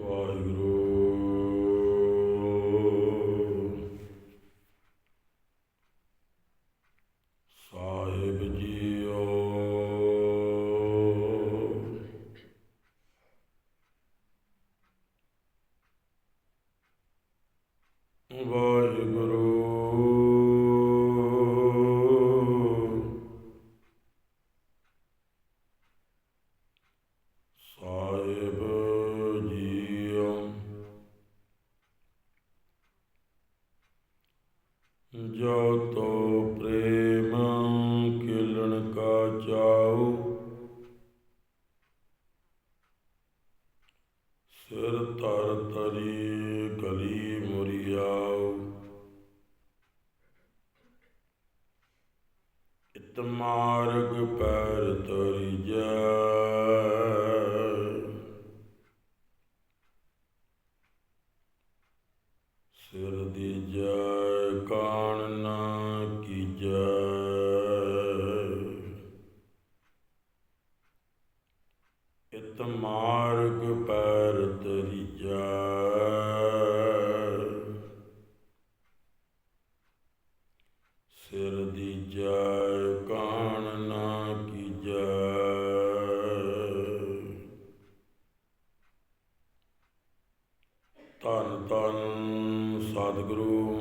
ਵਾਹਿਗੁਰੂ ਮਾਰਗ ਪੈਰ ਤਰੀ ਜੈ ਸਿਰ ਦੀ ਜੈ ਕਾਣ ਨਾ ਕੀਜੈ ਇਤ ਮਾਰਗ ਪੈਰ ਤਰੀਜੈ ਸਿਰ ਦੀ ਜੈ ਕਾਣ ਨਾ ਕੀਜੈ ਧੰਨ ਧੰਨ ਸਤਿਗੁਰੂ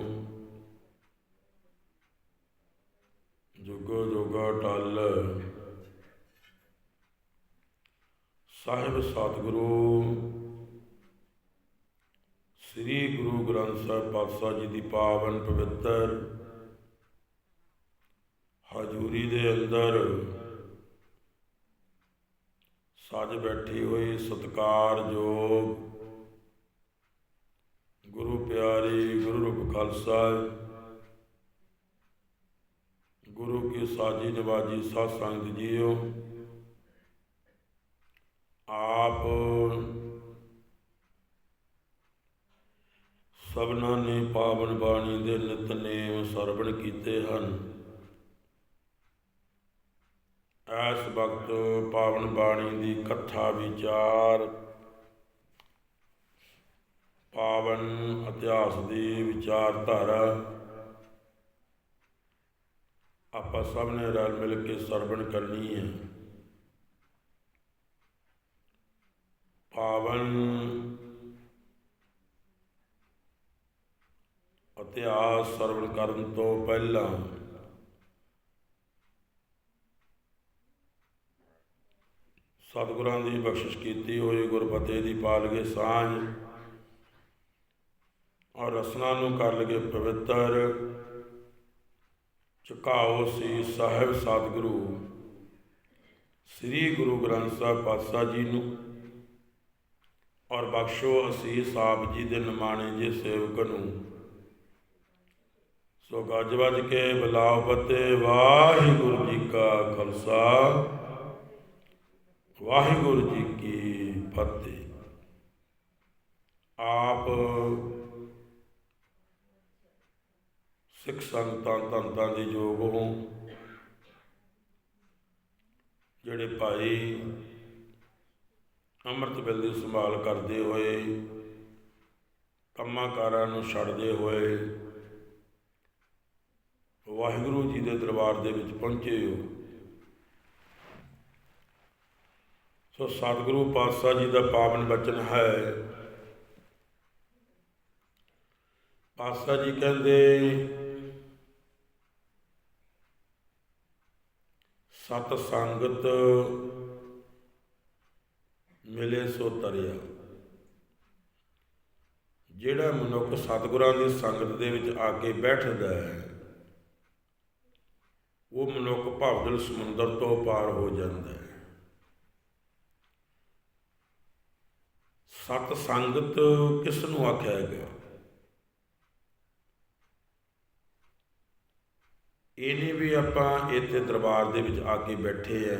ਜੁਗੋ ਜੁਗਾ ਟਲ ਸਾਹਿਬ ਸਤਿਗੁਰੂ। ਸ੍ਰੀ ਗੁਰੂ ਗ੍ਰੰਥ ਸਾਹਿਬ ਪਾਤਸ਼ਾਹ ਜੀ ਦੀ ਪਾਵਨ ਪਵਿੱਤਰ ਹਜ਼ੂਰੀ ਦੇ ਅੰਦਰ ਸੱਜ ਬੈਠੀ ਹੋਈ ਸਤਿਕਾਰਯੋਗ ਗੁਰੂ ਪਿਆਰੀ ਗੁਰੂ ਰੂਪ ਖਾਲਸਾ, ਗੁਰੂ ਕੀ ਸਾਜੀ ਨਵਾਜੀ ਸਾਧ ਸੰਗਤ ਜੀਓ ਆਪ ਸਭਨਾਂ ਨੇ ਪਾਵਨ ਬਾਣੀ ਦੇ ਨਿਤਨੇਮ ਸਰਵਣ ਕੀਤੇ ਹਨ। ਇਸ ਵਕਤ ਪਾਵਨ ਬਾਣੀ ਦੀ ਕਥਾ ਵਿਚਾਰ ਪਾਵਨ ਇਤਿਹਾਸ ਦੀ ਵਿਚਾਰਧਾਰਾ ਆਪਾਂ ਸਭ ਨੇ ਰਲ ਮਿਲ ਕੇ ਸਰਵਣ ਕਰਨੀ ਹੈ। ਪਾਵਨ ਇਤਿਹਾਸ ਸਰਵਣ ਕਰਨ ਤੋਂ ਪਹਿਲਾਂ ਸਤਿਗੁਰਾਂ ਦੀ ਬਖਸ਼ਿਸ਼ ਕੀਤੀ ਹੋਈ ਗੁਰਫਤਿਹ ਦੀ ਪਾਲਗੇ ਸਾਂਝ ਔਰ ਰਸਨਾ ਨੂੰ ਕਰ ਲਗੇ ਪਵਿੱਤਰ, ਝੁਕਾਓ ਸੀ ਸਾਹਿਬ ਸਤਿਗੁਰੂ। ਸ੍ਰੀ ਗੁਰੂ ਗ੍ਰੰਥ ਸਾਹਿਬ ਪਾਤਸ਼ਾਹ ਜੀ ਨੂੰ ਔਰ ਬਖਸ਼ੋ ਅਸੀਸ ਆਪ ਜੀ ਦੇ ਨਿਮਾਣੇ ਜੇ ਸੇਵਕ ਨੂੰ। ਸੋ ਗੱਜ ਵੱਜ ਕੇ ਬਲਾਉ ਫਤਿਹ ਵਾਹਿਗੁਰੂ ਜੀ ਕਾ ਖਾਲਸਾ। ਵਾਹਿਗੁਰੂ ਜੀ ਕੀ ਫਤਿਹ। ਆਪ ਸਿੱਖ ਸੰਗਤਾਂ ਧੰਤਾਂ ਦੇ ਯੋਗ ਹੋ ਜਿਹੜੇ ਭਾਈ ਅੰਮ੍ਰਿਤ ਵੇਲੇ ਦੀ ਸੰਭਾਲ ਕਰਦੇ ਹੋਏ, ਕੰਮਾਂ ਕਾਰਾਂ ਨੂੰ ਛੱਡਦੇ ਹੋਏ, ਵਾਹਿਗੁਰੂ ਜੀ ਦੇ ਦਰਬਾਰ ਦੇ ਵਿੱਚ ਪਹੁੰਚੇ ਹੋ। ਸੋ ਸਤਿਗੁਰੂ ਪਾਤਸ਼ਾਹ ਜੀ ਦਾ ਪਾਵਨ ਬਚਨ ਹੈ। ਪਾਤਸ਼ਾਹ ਜੀ ਕਹਿੰਦੇ, ਸਤ ਸੰਗਤ ਮਿਲੇ ਸੋ ਤਰਿਆ। ਜਿਹੜਾ ਮਨੁੱਖ ਸਤਿਗੁਰਾਂ ਦੀ ਸੰਗਤ ਦੇ ਵਿੱਚ ਆ ਕੇ ਬੈਠਦਾ ਹੈ, ਉਹ ਮਨੁੱਖ ਭਵਦਲ ਸਮੁੰਦਰ ਤੋਂ ਪਾਰ ਹੋ ਜਾਂਦਾ ਹੈ। ਸਤ ਸੰਗਤ ਕਿਸ ਨੂੰ ਆਖਿਆ ਗਿਆ? ਇਹ ਨਹੀਂ ਵੀ ਆਪਾਂ ਇੱਥੇ ਦਰਬਾਰ ਦੇ ਵਿੱਚ ਆ ਕੇ ਬੈਠੇ ਆ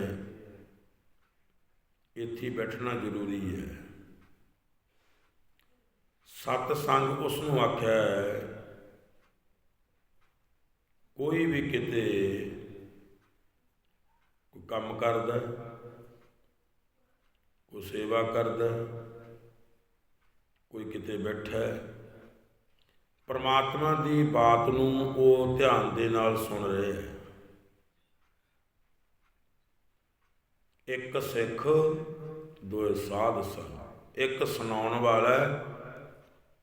ਇੱਥੇ ਬੈਠਣਾ ਜ਼ਰੂਰੀ ਹੈ। ਸਤ ਸੰਗ ਉਸ ਨੂੰ ਆਖਿਆ ਹੈ, ਕੋਈ ਵੀ ਕਿਤੇ ਕੋਈ ਕੰਮ ਕਰਦਾ, ਕੋਈ ਸੇਵਾ ਕਰਦਾ, ਕੋਈ ਕਿਤੇ ਬੈਠਾ ਪਰਮਾਤਮਾ ਦੀ ਬਾਤ ਨੂੰ ਉਹ ਧਿਆਨ ਦੇ ਨਾਲ ਸੁਣ ਰਿਹਾ ਹੈ। ਇੱਕ ਸਿੱਖ, ਦੋਏ ਸਾਧ ਸਨ ਇੱਕ ਸੁਣਾਉਣ ਵਾਲਾ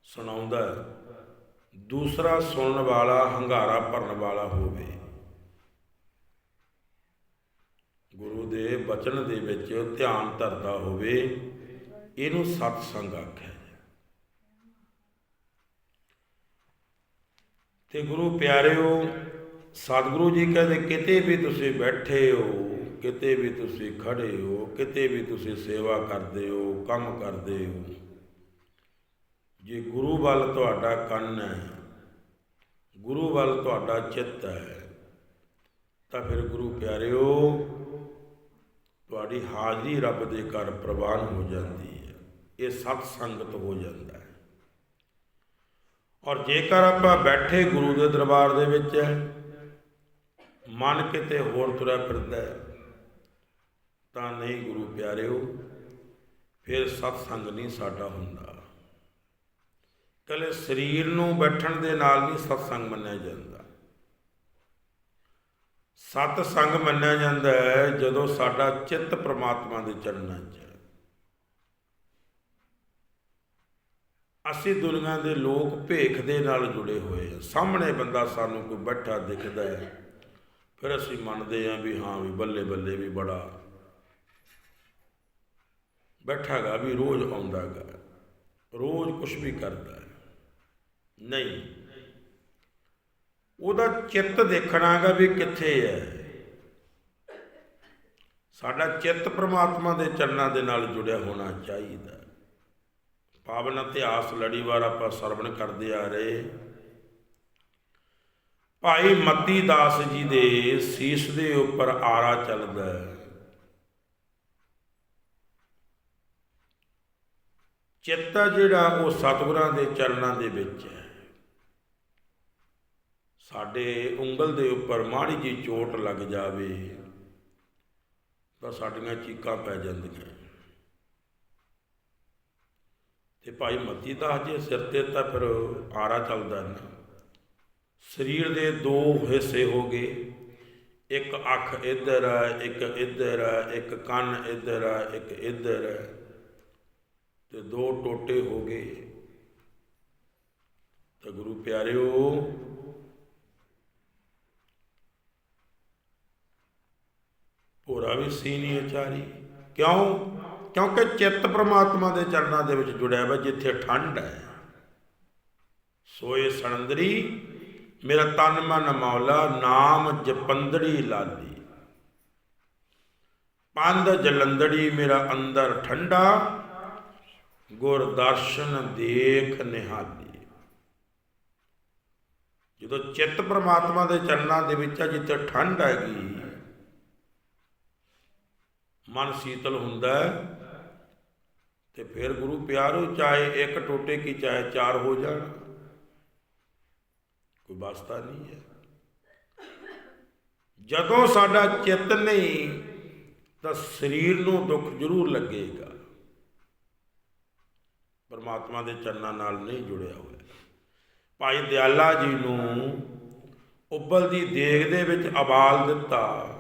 ਸੁਣਾਉਂਦਾ ਦੂਸਰਾ ਸੁਣਨ ਵਾਲਾ ਹੰਗਾਰਾ ਭਰਨ ਵਾਲਾ ਹੋਵੇ। ਗੁਰੂ ਦੇ ਬਚਨ ਦੇ ਵਿੱਚ ਧਿਆਨ ਧਰਦਾ ਹੋਵੇ, ਇਹਨੂੰ ਸਤ ਸੰਗ ਆਖਿਆ ਹੈ ਤੇ ਗੁਰੂ ਪਿਆਰਿਓ, ਸਤਿਗੁਰੂ ਜੀ ਕਹਿੰਦੇ, ਕਿਤੇ ਵੀ ਤੁਸੀਂ ਬੈਠੇ ਹੋ ਕਿਤੇ ਵੀ ਤੁਸੀਂ ਖੜੇ ਹੋ, ਕਿਤੇ ਵੀ ਤੁਸੀਂ ਸੇਵਾ ਕਰਦੇ ਹੋ, ਕੰਮ ਕਰਦੇ ਹੋ, ਜੇ ਗੁਰੂ ਵੱਲ ਤੁਹਾਡਾ ਕੰਨ ਹੈ, ਗੁਰੂ ਵੱਲ ਤੁਹਾਡਾ ਚਿੱਤ ਹੈ, ਤਾਂ ਫਿਰ ਗੁਰੂ ਪਿਆਰਿਓ, ਤੁਹਾਡੀ ਹਾਜ਼ਰੀ ਰੱਬ ਦੇ ਘਰ ਪ੍ਰਵਾਨ ਹੋ ਜਾਂਦੀ ਹੈ। ਇਹ ਸਤ ਸੰਗਤ ਹੋ ਜਾਂਦਾ ਹੈ। ਔਰ ਜੇਕਰ ਆਪਾਂ ਬੈਠੇ ਗੁਰੂ ਦੇ ਦਰਬਾਰ ਦੇ ਵਿੱਚ ਹੈ, ਮਨ ਕਿਤੇ ਹੋਰ ਤੁਰਿਆ ਫਿਰਦਾ ਹੈ। ਤਾਂ ਨਹੀਂ ਗੁਰੂ ਪਿਆਰਿਓ, ਫਿਰ ਸਤ ਸੰਗ ਨਹੀਂ ਸਾਡਾ ਹੁੰਦਾ। ਕੱਲੇ ਸਰੀਰ ਨੂੰ ਬੈਠਣ ਦੇ ਨਾਲ ਨਹੀਂ ਸਤ ਸੰਗ ਮੰਨਿਆ ਜਾਂਦਾ। ਸਤ ਸੰਗ ਮੰਨਿਆ ਜਾਂਦਾ ਹੈ ਜਦੋਂ ਸਾਡਾ ਚਿੱਤ ਪ੍ਰਮਾਤਮਾ ਦੇ ਚਰਨਾਂ 'ਚ ਹੈ। ਅਸੀਂ ਦੁਨੀਆ ਦੇ ਲੋਕ ਭੇਖ ਦੇ ਨਾਲ ਜੁੜੇ ਹੋਏ ਆ ਸਾਹਮਣੇ ਬੰਦਾ ਸਾਨੂੰ ਕੋਈ ਬੈਠਾ ਦਿਖਦਾ ਹੈ, ਫਿਰ ਅਸੀਂ ਮੰਨਦੇ ਹਾਂ ਵੀ ਹਾਂ ਵੀ ਬੱਲੇ ਬੱਲੇ ਵੀ ਬੜਾ ਬੈਠਾਗਾ ਵੀ ਰੋਜ਼ ਆਉਂਦਾਗਾ, ਰੋਜ਼ ਕੁਝ ਵੀ ਕਰਦਾ ਨਹੀਂ। ਉਹਦਾ ਚਿੱਤ ਦੇਖਣਾਗਾ ਵੀ ਕਿੱਥੇ ਹੈ। ਸਾਡਾ ਚਿੱਤ ਪ੍ਰਮਾਤਮਾ ਦੇ ਚਰਨਾਂ ਦੇ ਨਾਲ ਜੁੜਿਆ ਹੋਣਾ ਚਾਹੀਦਾ ਪਾਵਨ ਇਤਿਹਾਸ ਲੜੀਵਾਰ ਆਪਾਂ ਸਰਵਣ ਕਰਦੇ ਆ ਰਹੇ। ਭਾਈ ਮੱਤੀ ਦਾਸ ਜੀ ਦੇ ਸੀਸ ਦੇ ਉੱਪਰ ਆਰਾ ਚੱਲਦਾ ਹੈ। ਚਿੱਤ ਜਿਹੜਾ ਉਹ ਸਤਿਗੁਰਾਂ ਦੇ ਚਰਨਾਂ ਦੇ ਵਿੱਚ ਹੈ। ਸਾਡੇ ਉਂਗਲ ਦੇ ਉੱਪਰ ਮਾੜੀ ਜੀ ਚੋਟ ਲੱਗ ਜਾਵੇ ਤਾਂ ਸਾਡੀਆਂ ਚੀਕਾਂ ਪੈ ਜਾਂਦੀਆਂ। ਤੇ ਭਾਈ ਮੱਤੀ ਦਾ ਜੀ ਸਿਰ ਤੇ ਤਾਂ ਫਿਰ ਆਰਾ ਚੱਲਦਾ ਨਾ। ਸਰੀਰ ਦੇ ਦੋ ਹਿੱਸੇ ਹੋ ਗਏ। ਇੱਕ ਅੱਖ ਇੱਧਰ ਹੈ ਇੱਕ ਇੱਧਰ ਹੈ ਇੱਕ ਕੰਨ ਇੱਧਰ ਹੈ ਇੱਕ ਇੱਧਰ ਹੈ ਤੇ ਦੋ ਟੋਟੇ ਹੋ ਗਏ। ਤਾਂ ਗੁਰੂ ਪਿਆਰਿਓ, ਭੋਰਾ ਵੀ ਸੀ ਨਹੀਂ ਅਚਾਰੀ ਕਿਉਂ? ਕਿਉਂਕਿ ਚਿੱਤ ਪ੍ਰਮਾਤਮਾ ਦੇ ਚਰਨਾਂ ਦੇ ਵਿੱਚ ਜੁੜਿਆ ਹੋਇਆ ਜਿੱਥੇ ਠੰਡ ਹੈ। ਸੋਏ ਸਣੰਦਰੀ, ਮੇਰਾ ਤਨ ਮਨ ਮੌਲਾ, ਨਾਮ ਜਪੰਦੜੀ ਲਾਲੀ। ਪੰਧ ਜਲੰਦੜੀ ਮੇਰਾ ਅੰਦਰ ਠੰਡਾ ਗੁਰ ਦਰਸ਼ਨ ਦੇਖ ਨਿਹਾਲੀ। ਜਦੋਂ ਚਿੱਤ ਪ੍ਰਮਾਤਮਾ ਦੇ ਚਰਨਾਂ ਦੇ ਵਿੱਚ ਆ, ਜਿੱਥੇ ਠੰਡ ਹੈਗੀ, ਮਨ ਸੀਤਲ ਹੁੰਦਾ ਤੇ ਫਿਰ ਗੁਰੂ ਪਿਆਰੋ ਚਾਹੇ ਇੱਕ ਟੋਟੇ ਕੀ, ਚਾਹੇ ਚਾਰ ਹੋ ਜਾਣ, ਕੋਈ ਵਾਸਤਾ ਨਹੀਂ ਹੈ। ਜਦੋਂ ਸਾਡਾ ਚਿੱਤ ਨਹੀਂ, ਤਾਂ ਸਰੀਰ ਨੂੰ ਦੁੱਖ ਜ਼ਰੂਰ ਲੱਗੇਗਾ। ਪਰਮਾਤਮਾ ਦੇ ਚਰਨਾਂ ਨਾਲ ਨਹੀਂ ਜੁੜਿਆ ਹੋਇਆ। ਭਾਈ ਦਿਆਲਾ ਜੀ ਨੂੰ ਉੱਬਲਦੀ ਦੇਗ ਦੇ ਵਿੱਚ ਅਬਾਲ ਦਿੱਤਾ।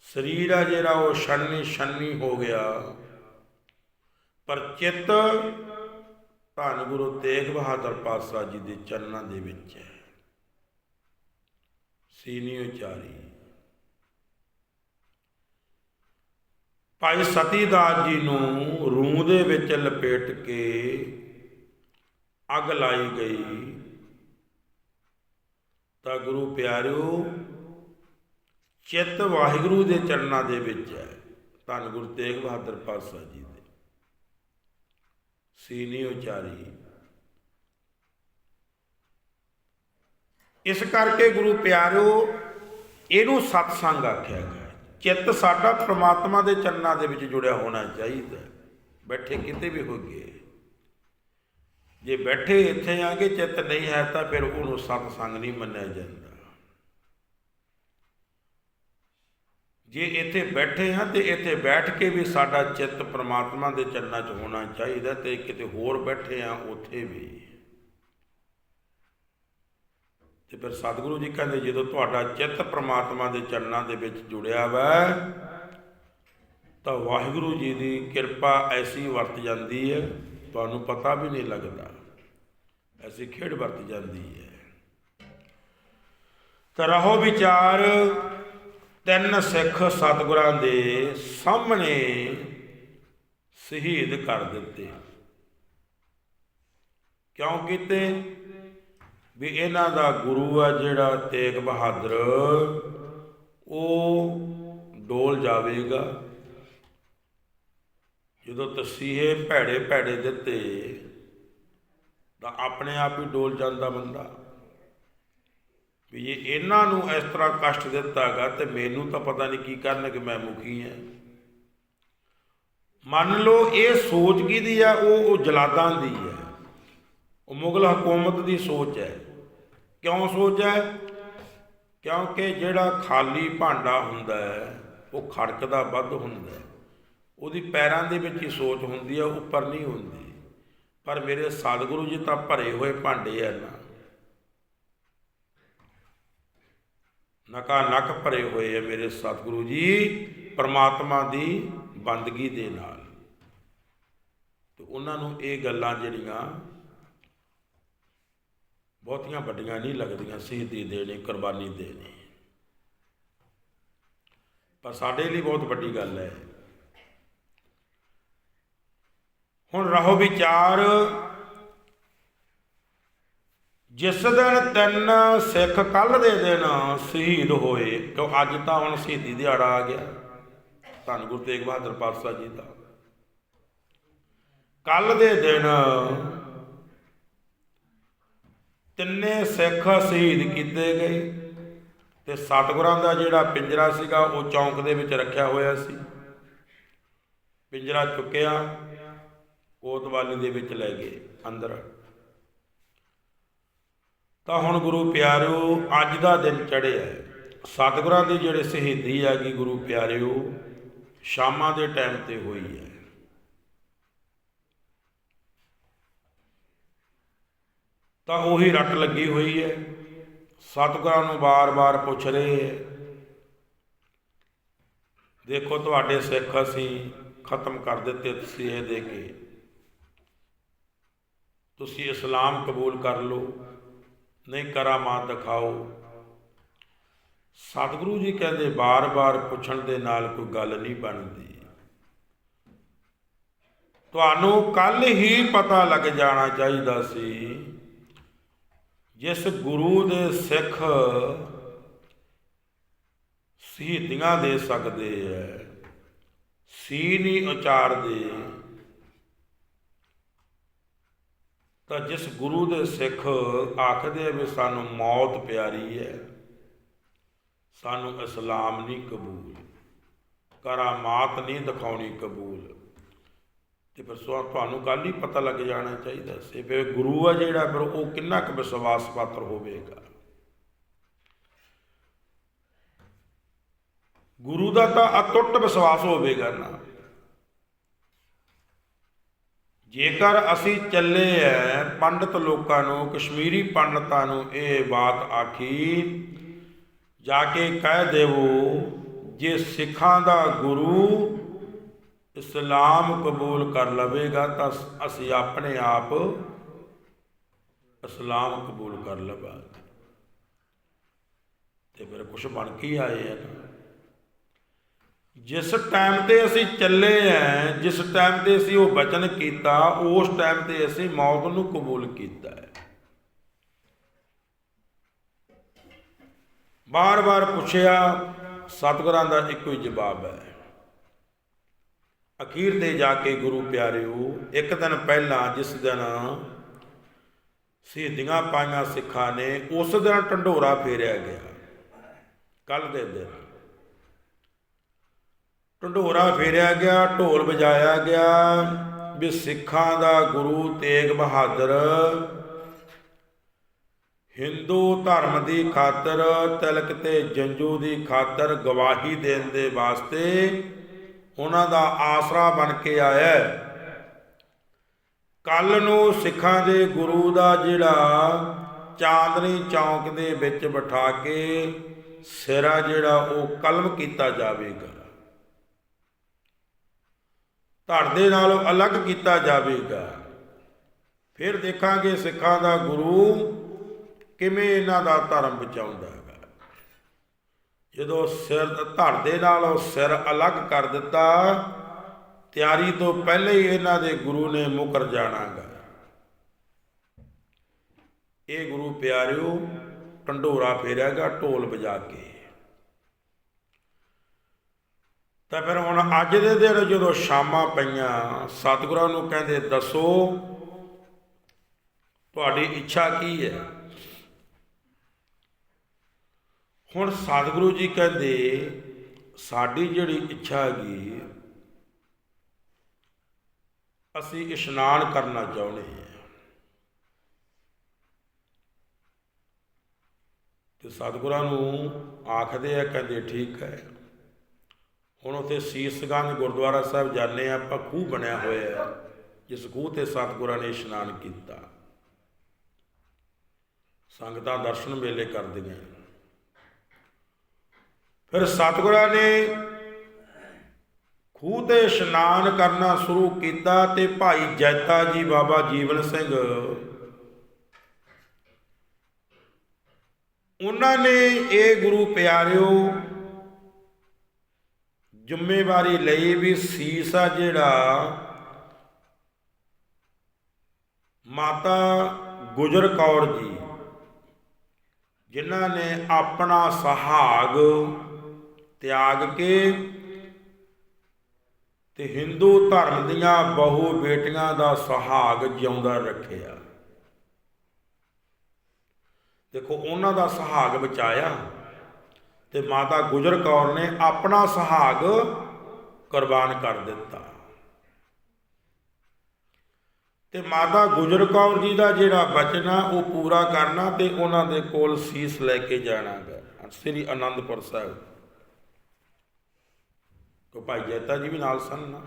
ਸਰੀਰ ਆ ਜਿਹੜਾ ਉਹ ਛੰਨੀ ਛੰਨੀ ਹੋ ਗਿਆ। ਪਰ ਚਿੱਤ ਧੰਨ ਗੁਰੂ ਤੇਗ ਬਹਾਦਰ ਪਾਤਸ਼ਾਹ ਜੀ ਦੇ ਚਰਨਾਂ ਦੇ ਵਿੱਚ ਹੈ। ਸੀਨੀ ਉਚਾਰੀ ਭਾਈ ਸਤੀਦਾਸ ਜੀ ਨੂੰ ਰੂਹ ਦੇ ਵਿੱਚ ਲਪੇਟ ਕੇ ਅੱਗ ਲਾਈ ਗਈ। ਤਾਂ ਗੁਰੂ ਪਿਆਰਿਓ, ਚਿੱਤ ਵਾਹਿਗੁਰੂ ਦੇ ਚਰਨਾਂ ਦੇ ਵਿੱਚ ਹੈ। ਧੰਨ ਗੁਰੂ ਤੇਗ ਬਹਾਦਰ ਪਾਤਸ਼ਾਹ ਜੀ ਦੇ। ਸੀਨੀ ਉਚਾਰੀ। ਇਸ ਕਰਕੇ ਗੁਰੂ ਪਿਆਰਿਓ, ਇਹਨੂੰ ਸਤਸੰਗ ਆਖਿਆ ਗਿਆ। ਚਿੱਤ ਸਾਡਾ ਪ੍ਰਮਾਤਮਾ ਦੇ ਚਰਨਾਂ ਦੇ ਵਿੱਚ ਜੁੜਿਆ ਹੋਣਾ ਚਾਹੀਦਾ ਬੈਠੇ ਕਿਤੇ ਵੀ ਹੋਈਏ। ਜੇ ਬੈਠੇ ਇੱਥੇ ਆ ਕੇ ਚਿੱਤ ਨਹੀਂ ਹੈ ਤਾਂ ਫਿਰ ਉਹਨੂੰ ਸਤ ਸੰਗ ਨਹੀਂ ਮੰਨਿਆ ਜਾਂਦਾ। ਜੇ ਇੱਥੇ ਬੈਠੇ ਹਾਂ ਤੇ ਇੱਥੇ ਬੈਠ ਕੇ ਵੀ ਸਾਡਾ ਚਿੱਤ ਪ੍ਰਮਾਤਮਾ ਦੇ ਚਰਨਾਂ 'ਚ ਹੋਣਾ ਚਾਹੀਦਾ ਤੇ ਕਿਤੇ ਹੋਰ ਬੈਠੇ ਹਾਂ ਉੱਥੇ ਵੀ। ਤੇ ਫਿਰ ਸਤਿਗੁਰੂ ਜੀ ਕਹਿੰਦੇ ਜਦੋਂ ਤੁਹਾਡਾ ਚਿੱਤ ਪ੍ਰਮਾਤਮਾ ਦੇ ਚਰਨਾਂ ਦੇ ਵਿੱਚ ਜੁੜਿਆ ਵਾ, ਤਾਂ ਵਾਹਿਗੁਰੂ ਜੀ ਦੀ ਕਿਰਪਾ ਐਸੀ ਵਰਤ ਜਾਂਦੀ ਹੈ, ਤੁਹਾਨੂੰ ਪਤਾ ਵੀ ਨਹੀਂ ਲੱਗਦਾ। ਐਸੀ ਖੇਡ ਵਰਤ ਜਾਂਦੀ ਹੈ। ਤਾਂ ਰਹੋ ਵਿਚਾਰ ਤਿੰਨ ਸਿੱਖ ਸਤਿਗੁਰਾਂ ਦੇ ਸਾਹਮਣੇ ਸ਼ਹੀਦ ਕਰ ਦਿੱਤੇ। ਕਿਉਂ ਕੀਤੇ? ਵੀ ਇਹਨਾਂ ਦਾ ਗੁਰੂ ਆ ਜਿਹੜਾ ਤੇਗ ਬਹਾਦਰ, ਉਹ ਡੋਲ ਜਾਵੇਗਾ। ਜਦੋਂ ਤਸੀਹੇ ਭੈੜੇ ਭੈੜੇ ਦਿੱਤੇ, ਤਾਂ ਆਪਣੇ ਆਪ ਹੀ ਡੋਲ ਜਾਂਦਾ ਬੰਦਾ। ਵੀ ਜੇ ਇਹਨਾਂ ਨੂੰ ਇਸ ਤਰ੍ਹਾਂ ਕਸ਼ਟ ਦਿੱਤਾਗਾ, ਤੇ ਮੈਨੂੰ ਤਾਂ ਪਤਾ ਨਹੀਂ ਕੀ ਕਰਨਗੇ ਮੈਂ ਮੁਖੀ ਹਾਂ। ਮੰਨ ਲਓ ਇਹ ਸੋਚ ਕਿਹਦੀ ਆ? ਉਹ ਉਹ ਜਲਾਦਾਂ ਦੀ ਹੈ ਉਹ ਮੁਗਲ ਹਕੂਮਤ ਦੀ ਸੋਚ ਹੈ। ਕਿਉਂ ਸੋਚ ਹੈ ਕਿਉਂਕਿ ਜਿਹੜਾ ਖਾਲੀ ਭਾਂਡਾ ਹੁੰਦਾ ਹੈ, ਉਹ ਖੜਕਦਾ ਵੱਧ ਹੁੰਦਾ ਹੈ। ਉਹਦੀ ਪੈਰਾਂ ਦੇ ਵਿੱਚ ਹੀ ਸੋਚ ਹੁੰਦੀ ਹੈ, ਉੱਪਰ ਨਹੀਂ ਹੁੰਦੀ। ਪਰ ਮੇਰੇ ਸਤਿਗੁਰੂ ਜੀ ਤਾਂ ਭਰੇ ਹੋਏ ਭਾਂਡੇ ਆ ਨਾ। ਨਕਾ ਨਕ ਭਰੇ ਹੋਏ ਆ ਮੇਰੇ ਸਤਿਗੁਰੂ ਜੀ, ਪਰਮਾਤਮਾ ਦੀ ਬੰਦਗੀ ਦੇ ਨਾਲ। ਤੇ ਉਹਨਾਂ ਨੂੰ ਇਹ ਗੱਲਾਂ ਜਿਹੜੀਆਂ ਬਹੁਤੀਆਂ ਵੱਡੀਆਂ ਨਹੀਂ ਲੱਗਦੀਆਂ ਸ਼ਹੀਦੀ ਦੇਣੀ, ਕੁਰਬਾਨੀ ਦੇਣੀ। ਪਰ ਸਾਡੇ ਲਈ ਬਹੁਤ ਵੱਡੀ ਗੱਲ ਹੈ। ਹੁਣ ਰਹੋ ਵਿਚਾਰ, ਜਿਸ ਦਿਨ ਤਿੰਨ ਸਿੱਖ ਕੱਲ ਦੇ ਦਿਨ ਸ਼ਹੀਦ ਹੋਏ, ਕਿਉਂ ਅੱਜ ਤਾਂ ਹੁਣ ਸ਼ਹੀਦੀ ਦਿਹਾੜਾ ਆ ਗਿਆ। ਧੰਨ ਗੁਰੂ ਤੇਗ ਬਹਾਦਰ ਪਾਤਸ਼ਾਹ ਜੀ ਦਾ। ਕੱਲ ਦੇ ਦਿਨ ਤਿੰਨੇ ਸਿੱਖ ਸ਼ਹੀਦ ਕੀਤੇ ਗਏ ਤੇ ਸਤਿਗੁਰਾਂ ਦਾ ਜਿਹੜਾ ਪਿੰਜਰਾ ਸੀਗਾ, ਉਹ ਚੌਂਕ ਦੇ ਵਿੱਚ ਰੱਖਿਆ ਹੋਇਆ ਸੀ। ਪਿੰਜਰਾ ਚੁੱਕਿਆ, ਕੋਤਵਾਲੀ ਦੇ ਵਿੱਚ ਲੈ ਗਏ ਅੰਦਰ। ਤਾਂ ਹੁਣ ਗੁਰੂ ਪਿਆਰਿਓ, ਅੱਜ ਦਾ ਦਿਨ ਚੜ੍ਹਿਆ ਸਤਿਗੁਰਾਂ ਦੀ ਜਿਹੜੇ ਸ਼ਹੀਦੀ ਹੈਗੀ ਗੁਰੂ ਪਿਆਰਿਓ, ਸ਼ਾਮਾਂ ਦੇ ਟਾਈਮ ਤੇ ਹੋਈ ਹੈ। ਤਾਂ ਉਹੀ ਰੱਟ ਲੱਗੀ ਹੋਈ ਹੈ। ਸਤਿਗੁਰਾਂ ਨੂੰ ਬਾਰ-ਬਾਰ ਪੁੱਛ ਰਹੇ ਹੈ। ਦੇਖੋ, ਤੁਹਾਡੇ ਸਿੱਖ ਅਸੀਂ ਖਤਮ ਕਰ ਦਿੱਤੇ, ਤੁਸੀਂ ਇਹ ਦੇ ਕੇ। ਤੁਸੀਂ ਇਸਲਾਮ ਕਬੂਲ ਕਰ ਲਓ, ਨਹੀਂ ਕਰਾਮਾਤ ਦਿਖਾਓ। ਸਤਿਗੁਰੂ ਜੀ ਕਹਿੰਦੇ, ਬਾਰ-ਬਾਰ ਪੁੱਛਣ ਦੇ ਨਾਲ ਕੋਈ ਗੱਲ ਨਹੀਂ ਬਣਦੀ। ਤੁਹਾਨੂੰ ਕੱਲ ਹੀ ਪਤਾ ਲੱਗ ਜਾਣਾ ਚਾਹੀਦਾ ਸੀ ਜਿਸ ਗੁਰੂ ਦੇ ਸਿੱਖ ਸ਼ਹੀਦੀਆਂ ਦੇ ਸਕਦੇ ਐ ਸੀ ਨਹੀਂ ਉਚਾਰਦੇ, ਤਾਂ ਜਿਸ ਗੁਰੂ ਦੇ ਸਿੱਖ ਆਖਦੇ ਵੀ ਸਾਨੂੰ ਮੌਤ ਪਿਆਰੀ ਹੈ ਸਾਨੂੰ ਇਸਲਾਮ ਨਹੀਂ ਕਬੂਲ, ਕਰਾਮਾਤ ਨਹੀਂ ਦਿਖਾਉਣੀ ਕਬੂਲ। ਤੇ ਫਿਰ ਸੋ ਤੁਹਾਨੂੰ ਗੱਲ ਹੀ ਪਤਾ ਲੱਗ ਜਾਣਾ ਚਾਹੀਦਾ ਸੀ ਵੀ ਗੁਰੂ ਆ ਜਿਹੜਾ, ਫਿਰ ਉਹ ਕਿੰਨਾ ਕੁ ਵਿਸ਼ਵਾਸ ਪਾਤਰ ਹੋਵੇਗਾ। ਗੁਰੂ ਦਾ ਤਾਂ ਅਟੁੱਟ ਵਿਸ਼ਵਾਸ ਹੋਵੇਗਾ ਨਾ। ਜੇਕਰ ਅਸੀਂ ਚੱਲੇ ਐ ਪੰਡਤ ਲੋਕਾਂ ਨੂੰ, ਕਸ਼ਮੀਰੀ ਪੰਡਤਾਂ ਨੂੰ ਇਹ ਬਾਤ ਆਖੀ, ਜਾ ਕੇ ਕਹਿ ਦੇਵੋ, ਜੇ ਸਿੱਖਾਂ ਦਾ ਗੁਰੂ ਇਸਲਾਮ ਕਬੂਲ ਕਰ ਲਵੇਗਾ ਤਾਂ ਅਸੀਂ ਆਪਣੇ ਆਪ ਇਸਲਾਮ ਕਬੂਲ ਕਰ ਲਵਾਂਗੇ। ਤੇ ਫਿਰ ਕੁਝ ਬਣ ਕੇ ਆਏ ਆ ਜਿਸ ਟਾਈਮ ਤੇ ਅਸੀਂ ਚੱਲੇ ਆਂ, ਜਿਸ ਟਾਈਮ ਤੇ ਅਸੀਂ ਉਹ ਬਚਨ ਕੀਤਾ, ਉਸ ਟਾਈਮ ਤੇ ਅਸੀਂ ਮੌਤ ਨੂੰ ਕਬੂਲ ਕੀਤਾ ਹੈ। ਬਾਰ-ਬਾਰ ਪੁੱਛਿਆ, ਸਤਿਗੁਰਾਂ ਦਾ ਇੱਕੋ ਹੀ ਜਵਾਬ ਹੈ। ਅਖੀਰ ਤੇ ਜਾ ਕੇ ਗੁਰੂ ਪਿਆਰਿਓ, ਇੱਕ ਦਿਨ ਪਹਿਲਾਂ ਜਿਸ ਦਿਨ ਸ਼ਹੀਦੀਆਂ ਪਾਈਆਂ ਸਿੱਖਾਂ ਨੇ, ਉਸ ਦਿਨ ਢੰਡੋਰਾ ਫੇਰਿਆ ਗਿਆ। ਕੱਲ ਦੇ ਦਿਨ ਢੰਡੋਰਾ ਫੇਰਿਆ ਗਿਆ, ਢੋਲ ਵਜਾਇਆ ਗਿਆ, ਵੀ ਸਿੱਖਾਂ ਦਾ ਗੁਰੂ ਤੇਗ ਬਹਾਦਰ ਹਿੰਦੂ ਧਰਮ ਦੀ ਖਾਤਰ, ਤਿਲਕ ਤੇ ਜੰਜੂ ਦੀ ਖਾਤਰ ਗਵਾਹੀ ਦੇਣ ਦੇ ਵਾਸਤੇ ਉਹਨਾਂ ਦਾ ਆਸਰਾ ਬਣ ਕੇ ਆਇਆ ਹੈ। ਕੱਲ ਨੂੰ ਸਿੱਖਾਂ ਦੇ ਗੁਰੂ ਦਾ ਜਿਹੜਾ ਚਾਂਦਨੀ ਚੌਂਕ ਦੇ ਵਿੱਚ ਬਿਠਾ ਕੇ ਸਿਰਾ ਜਿਹੜਾ ਉਹ ਕਲਮ ਕੀਤਾ ਜਾਵੇਗਾ। ਧੜ ਦੇ ਨਾਲੋਂ ਅਲੱਗ ਕੀਤਾ ਜਾਵੇਗਾ। ਫਿਰ ਦੇਖਾਂਗੇ ਸਿੱਖਾਂ ਦਾ ਗੁਰੂ ਕਿਵੇਂ ਇਹਨਾਂ ਦਾ ਧਰਮ ਬਚਾਉਂਦਾ ਹੈਗਾ ਜਦੋਂ ਸਿਰ ਧੜ ਦੇ ਉਹ ਸਿਰ ਅਲੱਗ ਕਰ ਦਿੱਤਾ, ਤਿਆਰੀ ਤੋਂ ਪਹਿਲੇ ਹੀ ਇਹਨਾਂ ਦੇ ਗੁਰੂ ਨੇ ਮੁਕਰ ਜਾਣਾਗਾ ਇਹ ਗੁਰੂ ਪਿਆਰਿਓ, ਢੰਡੋਰਾ ਫੇਰਿਆਗਾ ਢੋਲ ਵਜਾ ਕੇ। ਤਾਂ ਫਿਰ ਹੁਣ ਅੱਜ ਦੇ ਦਿਨ ਜਦੋਂ ਸ਼ਾਮਾਂ ਪਈਆਂ, ਸਤਿਗੁਰਾਂ ਨੂੰ ਕਹਿੰਦੇ, ਦੱਸੋ, ਤੁਹਾਡੀ ਇੱਛਾ ਕੀ ਹੈ? ਹੁਣ ਸਤਿਗੁਰੂ ਜੀ ਕਹਿੰਦੇ, ਸਾਡੀ ਜਿਹੜੀ ਇੱਛਾ ਹੈਗੀ, ਅਸੀਂ ਇਸ਼ਨਾਨ ਕਰਨਾ ਚਾਹੁੰਦੇ ਹਾਂ। ਤੇ ਸਤਿਗੁਰਾਂ ਨੂੰ ਆਖਦੇ ਆ, ਕਹਿੰਦੇ ਠੀਕ ਹੈ। ਹੁਣ ਉਥੇ ਸੀਸਗੰਜ ਗੁਰਦੁਆਰਾ ਸਾਹਿਬ ਜਾਂਦੇ ਆ ਆਪਾਂ ਖੂਹ ਬਣਿਆ ਹੋਇਆ ਹੈ, ਜਿਸ ਖੂਹ ਤੇ ਸਤਿਗੁਰਾਂ ਨੇ ਇਸ਼ਨਾਨ ਕੀਤਾ। ਸੰਗਤਾਂ ਦਰਸ਼ਨ ਮੇਲੇ ਕਰਦੀਆਂ। ਫਿਰ ਸਤਿਗੁਰਾਂ ਨੇ ਖੂਹ ਤੇ ਇਸ਼ਨਾਨ ਕਰਨਾ ਸ਼ੁਰੂ ਕੀਤਾ ਤੇ ਭਾਈ ਜੈਤਾ ਜੀ ਬਾਬਾ ਜੀਵਨ ਸਿੰਘ ਉਹਨਾਂ ਨੇ ਇਹ ਗੁਰੂ ਪਿਆਰਿਓ ਜ਼ਿੰਮੇਵਾਰੀ ਲਈ ਵੀ ਸੀਸ ਆ ਜਿਹੜਾ ਮਾਤਾ ਗੁਜਰ ਕੌਰ ਜੀ, ਜਿਨ੍ਹਾਂ ਨੇ ਆਪਣਾ ਸਹਾਗ ਤਿਆਗ ਕੇ ਤੇ ਹਿੰਦੂ ਧਰਮ ਦੀਆਂ ਬਹੁ ਬੇਟੀਆਂ ਦਾ ਸੁਹਾਗ ਜਿਉਂਦਾ ਰੱਖਿਆ। ਦੇਖੋ, ਉਹਨਾਂ ਦਾ ਸੁਹਾਗ ਬਚਾਇਆ ਤੇ ਮਾਤਾ ਗੁਜਰ ਕੌਰ ਨੇ ਆਪਣਾ ਸੁਹਾਗ ਕੁਰਬਾਨ ਕਰ ਦਿੱਤਾ। ਤੇ ਮਾਤਾ ਗੁਜਰ ਕੌਰ ਜੀ ਦਾ ਜਿਹੜਾ ਬਚਨਾ ਉਹ ਪੂਰਾ ਕਰਨਾ ਤੇ ਉਹਨਾਂ ਦੇ ਕੋਲ ਸੀਸ ਲੈ ਕੇ ਜਾਣਾ ਜਾਣਾਗਾ ਸ੍ਰੀ ਅਨੰਦਪੁਰ ਸਾਹਿਬ। ਕੋ ਭਾਈ ਜੈਤਾ ਜੀ ਵੀ ਨਾਲ ਸਨ ਨਾ।